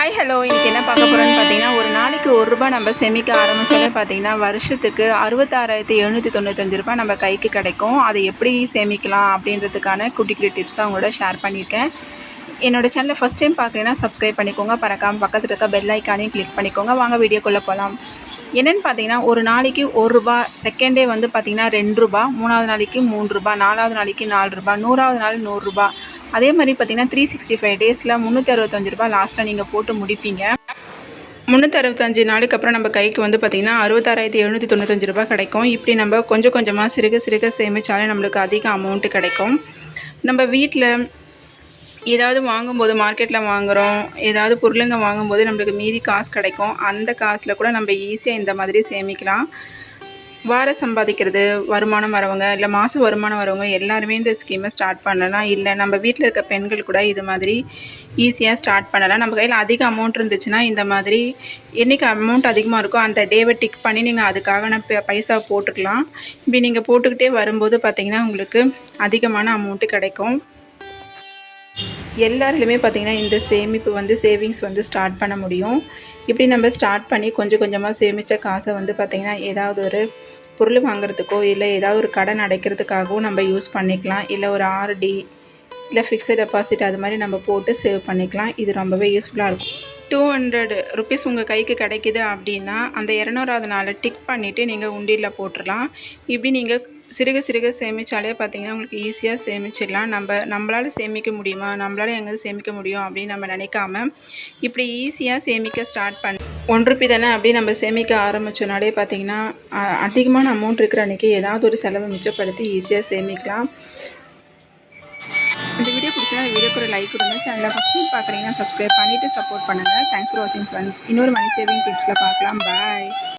Hi hello இன்றைக்கி என்ன பார்க்க போகிறோன்னு பார்த்தீங்கன்னா ஒரு நாளைக்கு ஒரு ரூபாய் நம்ம சேமிக்க ஆரம்பிச்சாலே பார்த்தீங்கன்னா வருஷத்துக்கு அறுபத்தாறாயிரத்தி எழுநூற்றி தொண்ணூத்தஞ்சு ரூபாய் நம்ம கைக்கு கிடைக்கும். அதை எப்படி சேமிக்கலாம் அப்படின்றதுக்கான குட்டி குட்டி டிப்ஸாக உங்களோட ஷேர் பண்ணியிருக்கேன். என்னோட சேனலை ஃபஸ்ட் டைம் பார்க்குறீங்கன்னா சப்ஸ்கிரைப் பண்ணிக்கோங்க. பறக்காம பக்கத்தில் இருக்க பெல் ஐக்கானையும் கிளிக் பண்ணிக்கோங்க. வாங்க வீடியோக்குள்ளே போகலாம் என்னென்னு பார்த்தீங்கன்னா ஒரு நாளைக்கு ஒரு ரூபா செகண்ட் டே வந்து பார்த்தீங்கன்னா ரெண்டு ரூபா மூணாவது நாளைக்கு மூணு ரூபா நாலாவது நாளைக்கு நாலு ரூபா நூறாவது நாள் நூறுரூபா அதே மாதிரி பார்த்தீங்கன்னா த்ரீ சிக்ஸ்டி ஃபைவ் டேஸில் முந்நூற்றி அறுபத்தஞ்சு ரூபா லாஸ்ட்டாக நீங்கள் போட்டு முடிப்பீங்க. முந்நூற்றி அறுபத்தஞ்சு நாளுக்கு அப்புறம் நம்ம கைக்கு வந்து பார்த்திங்கன்னா அறுபத்தாறாயிரத்தி எழுநூற்றி தொண்ணூத்தஞ்சு ரூபாய் கிடைக்கும். இப்படி நம்ம கொஞ்சம் கொஞ்சமாக சிறுக சிறுக சேமித்தாலே நம்மளுக்கு அதிக அமௌண்ட்டு கிடைக்கும். நம்ம வீட்டில் ஏதாவது வாங்கும்போது மார்க்கெட்டில் வாங்குகிறோம் ஏதாவது பொருளுங்க வாங்கும்போது நம்மளுக்கு மீதி காசு கிடைக்கும். அந்த காசில் கூட நம்ம ஈஸியாக இந்த மாதிரி சேமிக்கலாம். வார சம்பாதிக்கிறது வருமானம் வரவங்க இல்லை மாத வருமானம் வரவங்க எல்லாருமே இந்த ஸ்கீமை ஸ்டார்ட் பண்ணலாம். இல்லை நம்ம வீட்டில் இருக்க பெண்கள் கூட இது மாதிரி ஈஸியாக ஸ்டார்ட் பண்ணலாம். நம்ம கையில் அதிக அமௌண்ட் இருந்துச்சுன்னா இந்த மாதிரி என்றைக்கு அமௌண்ட் அதிகமாக இருக்கோ அந்த டேவை டிக் பண்ணி நீங்கள் அதுக்காக நான் பைசா போட்டுக்கலாம். இப்படி நீங்கள் போட்டுக்கிட்டே வரும்போது பார்த்திங்கன்னா உங்களுக்கு அதிகமான அமௌண்ட்டு கிடைக்கும். எல்லாருலையுமே பார்த்திங்கன்னா இந்த சேமிப்பு வந்து சேவிங்ஸ் வந்து ஸ்டார்ட் பண்ண முடியும். இப்படி நம்ம ஸ்டார்ட் பண்ணி கொஞ்சம் கொஞ்சமாக சேமித்த காசை வந்து பார்த்திங்கன்னா ஏதாவது ஒரு பொருள் வாங்குறதுக்கோ இல்லை ஏதாவது ஒரு கடன் அடைக்கிறதுக்காகவும் நம்ம யூஸ் பண்ணிக்கலாம். இல்லை ஒரு ஆர்டி இல்லை ஃபிக்ஸட் டெபாசிட் அது மாதிரி நம்ம போட்டு சேவ் பண்ணிக்கலாம். இது ரொம்பவே யூஸ்ஃபுல்லாக இருக்கும். டூ ஹண்ட்ரட் ருபீஸ் உங்கள் கைக்கு கிடைக்குது அப்படின்னா அந்த இரநூறாவது நாளை டிக் பண்ணிவிட்டு நீங்கள் உண்டியில் போட்டுடலாம் இப்படி நீங்கள் சிறுக சிறுக சேமித்தாலே பார்த்திங்கன்னா உங்களுக்கு ஈஸியாக சேமிச்சிடலாம். நம்ம நம்மளால் சேமிக்க முடியுமா? நம்மளால் எங்கே சேமிக்க முடியும் அப்படின்னு நம்ம நினைக்காம இப்படி ஈஸியாக சேமிக்க ஸ்டார்ட் பண்ண ஒன் தானே? அப்படி நம்ம சேமிக்க ஆரம்பித்தோனாலே பார்த்தீங்கன்னா அதிகமான அமௌண்ட் இருக்கிற அன்றைக்கி ஏதாவது ஒரு செலவை மிச்சப்படுத்தி ஈஸியாக சேமிக்கலாம். இந்த வீடியோ பிடிச்சா வீடியோக்கு ஒரு லைக் கொடுங்க. சேனலை ஃபஸ்ட் டைம் பார்க்குறீங்கன்னா சப்ஸ்கிரைப் பண்ணிவிட்டு சப்போர்ட் பண்ணுங்கள் தேங்க்ஸ் ஃபார் வாட்சிங் ஃப்ரெண்ட்ஸ் இன்னொரு மணி சேவிங் டிப்ஸில் பார்க்கலாம். பாய்